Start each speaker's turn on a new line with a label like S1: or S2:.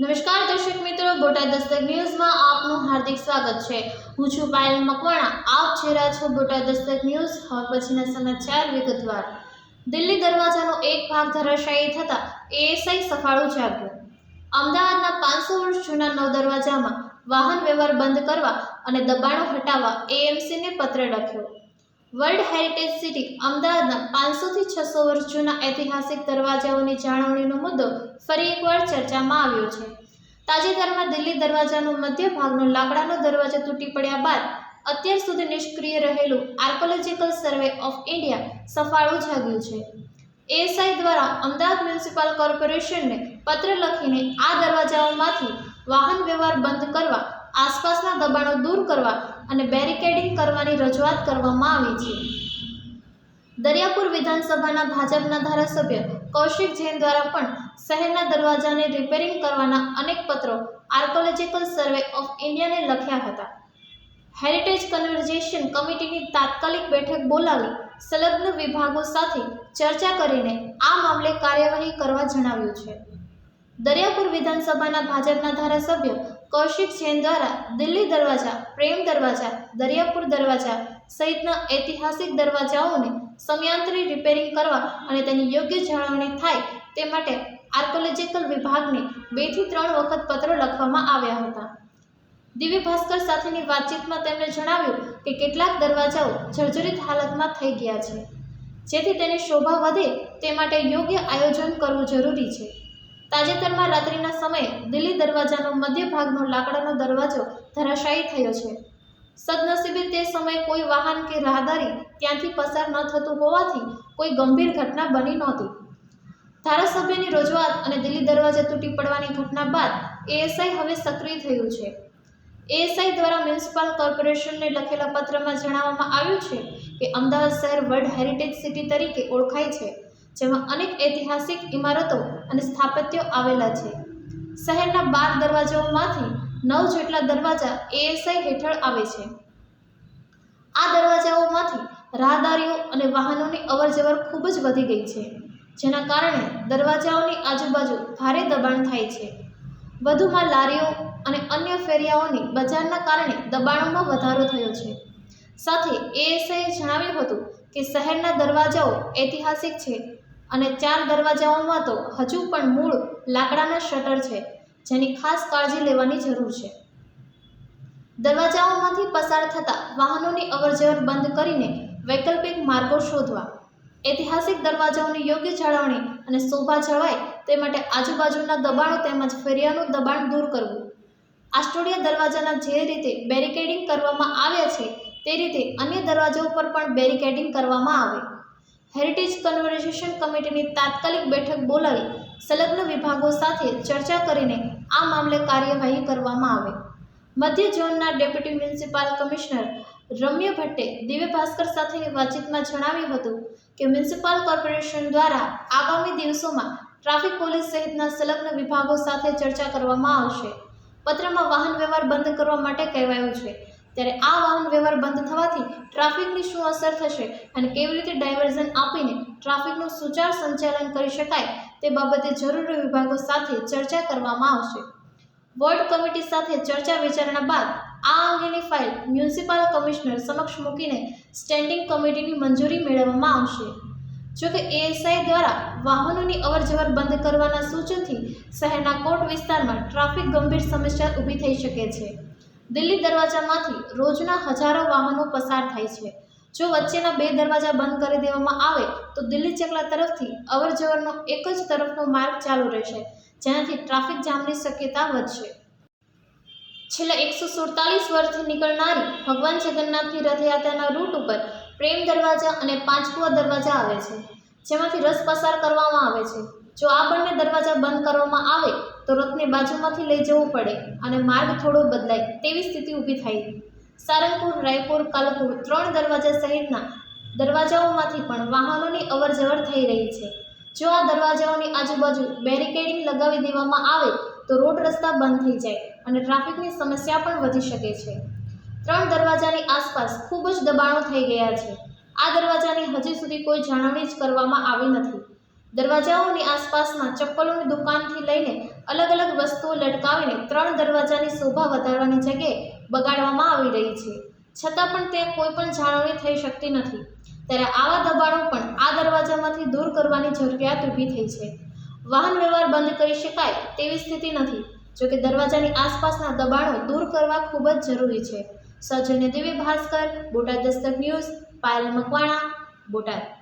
S1: નમસ્કાર દર્શક મિત્રો, બોટાદ દસ્તક ન્યૂઝમાં આપનું હાર્દિક સ્વાગત છે. હું છું પાયલ મકવાણા. આપ છેરા છો બોટાદ દસ્તક ન્યૂઝ. હવે પછીના સમાચાર વિગતવાર. દિલ્હી દરવાજાનો એક ભાગ ધરાશાયી થતા એએસઆઈ સફાળું જાગ્યું. અમદાવાદના પાંચસો વર્ષ જૂના નવ દરવાજામાં વાહન વ્યવહાર બંધ કરવા અને દબાણો હટાવવા એએમસીને પત્ર લખ્યો. વર્લ્ડ હેરિટેજ સિટી અમદાવાદના પાંચસોથી છસો વર્ષ જૂના ઐતિહાસિક દરવાજાઓની જાળવણીનો મુદ્દો ફરી એકવાર ચર્ચામાં આવ્યો છે. તાજેતરમાં દિલ્હી દરવાજાનો મધ્ય ભાગનો લાકડાનો દરવાજો તૂટી પડ્યા બાદ અત્યાર સુધી નિષ્ક્રિય રહેલું આર્કોલોજીકલ સર્વે ઓફ ઇન્ડિયા સફાળું જાગ્યું છે. એએસઆઈ દ્વારા અમદાવાદ મ્યુનિસિપલ કોર્પોરેશનને પત્ર લખીને આ દરવાજાઓમાંથી વાહન વ્યવહાર બંધ કરવા, આસપાસના દબાણો દૂર કરવા અને બેરિકેડિંગ કરવાની રજૂઆત કરવામાં આવી છે. દરિયાપુર વિધાનસભાના ભાજપના ધારાસભ્ય કૌશિક જૈન દ્વારા પણ શહેરના દરવાજાને રિપેરિંગ કરવાના અનેક પત્રો આર્કોલોજીકલ સર્વે ઓફ ઇન્ડિયાને લખ્યા હતા. હેરિટેજ કન્વર્ઝેશન કમિટીની તાત્કાલિક બેઠક બોલાવી સંલગ્ન વિભાગો સાથે ચર્ચા કરીને આ મામલે કાર્યવાહી કરવા જણાવ્યું છે. દરિયાપુર વિધાનસભાના ભાજપના ધારાસભ્ય કૌશિક જૈન દ્વારા દિલ્હી દરવાજા, પ્રેમ દરવાજા, દરિયાપુર દરવાજા સહિતના ઐતિહાસિક દરવાજાઓને સમયાંતરે રિપેરિંગ કરવા અને તેની યોગ્ય જાળવણી થાય તે માટે આર્કોલોજીકલ વિભાગને બેથી ત્રણ વખત પત્રો લખવામાં આવ્યા હતા. દિવ્ય ભાસ્કર સાથેની વાતચીતમાં તેમણે જણાવ્યું કે કેટલાક દરવાજાઓ જર્જરિત હાલતમાં થઈ ગયા છે. જેથી તેની શોભા વધે તે માટે યોગ્ય આયોજન કરવું જરૂરી છે. તાજેતરમાં રાત્રિના સમયે દિલ્હી દરવાજાનો મધ્ય ભાગનો લાકડાનો દરવાજો ધરાશાયી થયો છે. સદનસીબે તે સમયે કોઈ વાહન કે રાહદારી ત્યાંથી પસાર ન થતું હોવાથી કોઈ ગંભીર ઘટના બની નહોતી. ધારાસભ્યની રજૂઆત અને દિલ્હી દરવાજા તૂટી પડવાની ઘટના બાદ એએસઆઈ હવે સક્રિય થયું છે. એએસઆઈ દ્વારા મ્યુનિસિપલ કોર્પોરેશનને લખેલા પત્રમાં જણાવવામાં આવ્યું છે કે અમદાવાદ શહેર વર્લ્ડ હેરિટેજ સિટી તરીકે ઓળખાય છે. જેમાં અનેક ઐતિહાસિક ઇમારતો અને સ્થાપત્યો આવેલા છે. શહેરના બાર દરવાજાઓમાંથી નવ જેટલા દરવાજા એએસઆઈ હેઠળ આવે છે. આ દરવાજાઓમાંથી રાહદારીઓ અને વાહનોની અવરજવર ખૂબ જ વધી ગઈ છે, જેના કારણે દરવાજાઓની આજુબાજુ ભારે દબાણ થાય છે. વધુમાં લારીઓ અને અન્ય ફેરિયાઓની બજારના કારણે દબાણોમાં વધારો થયો છે. સાથે એએસઆઈએ જણાવ્યું હતું કે શહેરના દરવાજાઓ ઐતિહાસિક છે અને ચાર દરવાજાઓમાં તો હજુ પણ મૂળ લાકડાના શટર છે, જેની ખાસ કાળજી લેવાની જરૂર છે. દરવાજાઓમાંથી પસાર થતા વાહનોની અવરજવર બંધ કરીને વૈકલ્પિક માર્ગો શોધવા. ઐતિહાસિક દરવાજાઓની યોગ્ય જાળવણી અને શોભા જળવાય તે માટે આજુબાજુના દબાણો તેમજ ફેરિયાનું દબાણ દૂર કરવું. આસ્ટોડિયા દરવાજાના જે રીતે બેરિકેડિંગ કરવામાં આવ્યા છે, તે રીતે અન્ય દરવાજાઓ પર પણ બેરિકેડિંગ કરવામાં આવે. હેરિટેજ કન્વર્ઝેશન કમિટીની તાત્કાલિક બેઠક બોલાવી સંલગ્ન વિભાગો સાથે ચર્ચા કરીને આ મામલે કાર્યવાહી કરવામાં આવે. મધ્ય ઝોનના ડેપ્યુટી મ્યુનિસિપલ કમિશનર રમ્ય ભટ્ટે દિવ્ય ભાસ્કર સાથેની વાતચીતમાં જણાવ્યું હતું કે મ્યુનિસિપલ કોર્પોરેશન દ્વારા આગામી દિવસોમાં ટ્રાફિક પોલીસ સહિતના સંલગ્ન વિભાગો સાથે ચર્ચા કરવામાં આવશે. પત્રમાં વાહન વ્યવહાર બંધ કરવા માટે કહેવાયું છે ત્યારે આ વાહન વ્યવહાર બંધ થવાથી ટ્રાફિકની શું અસર થશે અને કેવી રીતે ડાયવર્ઝન આપીને ટ્રાફિકનું સુચાર સંચાલન કરી શકાય તે બાબતે જરૂરી વિભાગો સાથે ચર્ચા કરવામાં આવશે. વોર્ડ કમિટી સાથે ચર્ચા વિચારણા બાદ આ અંગેની ફાઇલ મ્યુનિસિપલ કમિશનર સમક્ષ મૂકીને સ્ટેન્ડિંગ કમિટીની મંજૂરી મેળવવામાં આવશે. જોકે એએસઆઈ દ્વારા વાહનોની અવરજવર બંધ કરવાના સૂચનથી શહેરના કોટ વિસ્તારમાં ટ્રાફિક ગંભીર સમસ્યા ઊભી થઈ શકે છે. દિલ્હી દરવાજામાંથી રોજના હજારો વાહનો પસાર થાય છે. જો વચ્ચેના બે દરવાજા બંધ કરી દેવામાં આવે, તો દિલ્હી ચકલા તરફથી અવરજવરનો એક જ તરફનો માર્ગ ચાલુ રહેશે, જેનાથી ટ્રાફિક જામની શક્યતા વધશે. છેલ્લા એકસો સુડતાલીસ વર્ષથી નીકળનારી ભગવાન જગન્નાથની રથયાત્રાના રૂટ ઉપર પ્રેમ દરવાજા અને પાંચકુવા દરવાજા આવે છે, જેમાંથી રસ પસાર કરવામાં આવે છે. જો આ બંને દરવાજા બંધ કરવામાં આવે તો રથને બાજુમાંથી લઈ જવું પડે અને માર્ગ થોડો બદલાય તેવી સ્થિતિ ઊભી થાય. સારંગપુર, રાયપુર, કાલપુર ત્રણ દરવાજા સહિતના દરવાજાઓમાંથી પણ વાહનોની અવરજવર થઈ રહી છે. જો આ દરવાજાઓની આજુબાજુ બેરિકેડિંગ લગાવી દેવામાં આવે તો રોડ રસ્તા બંધ થઈ જાય અને ટ્રાફિકની સમસ્યા પણ વધી શકે છે. ત્રણ દરવાજાની આસપાસ ખૂબ જ દબાણો થઈ ગયા છે. આ દરવાજાની હજી સુધી કોઈ જાળવણી જ કરવામાં આવી નથી. દરવાજાઓની આસપાસમાં ચપ્પલોની દુકાનથી લઈને અલગ અલગ વસ્તુઓ લટકાવીને ત્રણ દરવાજાની શોભા વધારવાની જગ્યાએ બગાડવામાં આવી રહી છે. છતાં પણ તે કોઈ પણ જાળવણી થઈ શકતી નથી. ત્યારે આવા દબાણો પણ આ દરવાજામાંથી દૂર કરવાની જરૂરિયાત ઊભી થઈ છે. વાહન વ્યવહાર બંધ કરી શકાય તેવી સ્થિતિ નથી. જોકે દરવાજાની આસપાસના દબાણો દૂર કરવા ખૂબ જ જરૂરી છે. સૌજન્ય દેવી ભાસ્કર, બોટાદ દસ્તક ન્યૂઝ, પાયલ મકવાણા, બોટાદ.